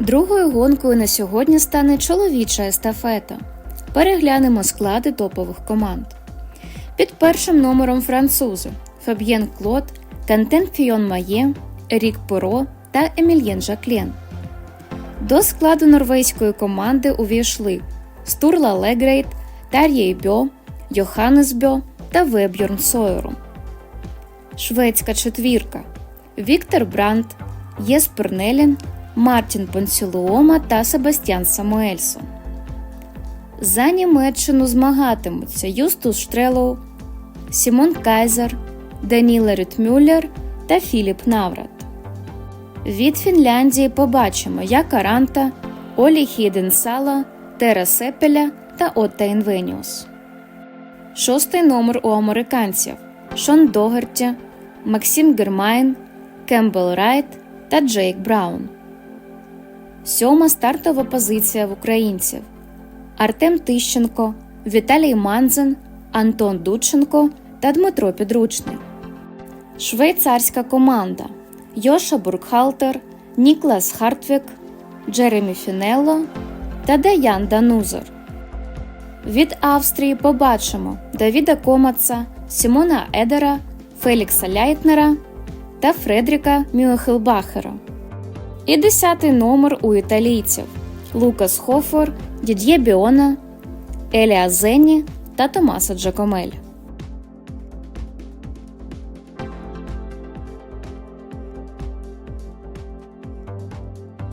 Другою гонкою на сьогодні стане чоловіча естафета. Переглянемо склади топових команд. Під першим номером французи Фаб'єн Клод, Кантен Фіон Має, Рік Перо та Емільєн Жаклєн. До складу норвезької команди увійшли Стурла Легрейт, Тар'єй Бьо, Йоханнес Бьо та Веб'йорн Сойеру. Шведська четвірка Віктор Брандт, Єспер Нелін, Мартін Понсілуома та Себастьян Самуельсон. За Німеччину змагатимуться Юстус Штрелоу, Сімон Кайзер, Даніла Рютмюллер та Філіп Наврат. Від Фінляндії побачимо Яка Ранта, Олі Хіденсала, Тера Сепеля та Отта Інвеніус. Шостий номер у американців Шон Догерті, Максим Гермайн, Кембл Райт та Джейк Браун. Сьома стартова позиція в українців Артем Тищенко, Віталій Манзен, Антон Дудченко та Дмитро Підручний. Швейцарська команда Йоша Буркхалтер, Ніклас Хартвік, Джеремі Фінелло та Даян Данузер. Від Австрії побачимо Давіда Комаца, Сімона Едера, Фелікса Ляйтнера та Фредріка Мюхелбахера. І десятий номер у італійців Лукас Хофор, Дід'є Біона, Еліа Зенні та Томаса Джакомель.